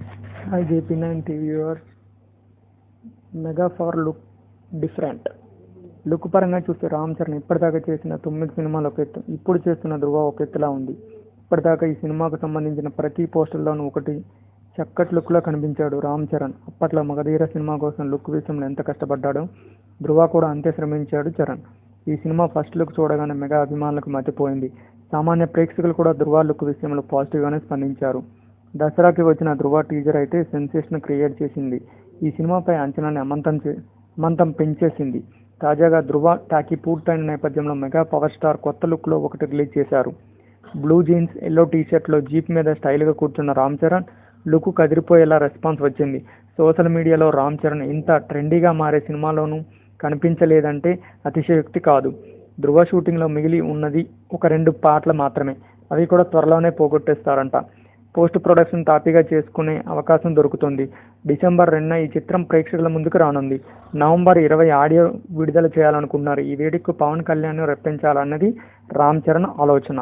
Hi JP9 TV viewers. Mega far look different look పరంగా చూస్తే రామ్ చరణ్ ఇప్పటిదాకా చేసిన తొమ్మిది సినిమాలు ఒక ఎత్తు. ఇప్పుడు చేస్తున్న ధృవ ఒక ఎత్తులా ఉంది. ఇప్పటిదాకా ఈ సినిమాకు సంబంధించిన ప్రతి పోస్టర్లోనూ ఒకటి చక్కటి లుక్లో కనిపించాడు రామ్ చరణ్. అప్పట్లో మగధీర సినిమా కోసం లుక్ విషయంలో ఎంత కష్టపడ్డాడో ధృవ కూడా అంతే శ్రమించాడు చరణ్. ఈ సినిమా ఫస్ట్ లుక్ చూడగానే మెగా అభిమానులకు మతిపోయింది. సామాన్య ప్రేక్షకులు కూడా ధృవ లుక్ విషయంలో పాజిటివ్గానే స్పందించారు. దసరాకి వచ్చిన ధృవ టీజర్ అయితే సెన్సేషన్ క్రియేట్ చేసింది. ఈ సినిమాపై అంచనాని అమంతం చే అమంతం పెంచేసింది. తాజాగా ధృవ టాకీ పూర్తయిన నేపథ్యంలో మెగా పవర్ స్టార్ కొత్త లుక్లో ఒకటి రిలీజ్ చేశారు. బ్లూ జీన్స్ ఎల్లో టీషర్ట్లో జీప్ మీద స్టైల్గా కూర్చున్న రామ్ చరణ్ లుక్ కదిరిపోయేలా రెస్పాన్స్ వచ్చింది. సోషల్ మీడియాలో రామ్ చరణ్ ఇంత ట్రెండీగా మారే సినిమాలోనూ కనిపించలేదంటే అతిశయోక్తి కాదు. ధృవ షూటింగ్లో మిగిలి ఉన్నది ఒక రెండు పాటలు మాత్రమే. అవి కూడా త్వరలోనే పోగొట్టేస్తారంట. పోస్ట్ ప్రొడక్షన్ తాపీగా చేసుకునే అవకాశం దొరుకుతుంది. డిసెంబర్ రెండున ఈ చిత్రం ప్రేక్షకుల ముందుకు రానుంది. నవంబర్ ఇరవై ఆడియో విడుదల చేయాలనుకున్నారు ఈ వేడుకకు పవన్ కళ్యాణ్ రప్పించాలన్నది రామ్ చరణ్ ఆలోచన.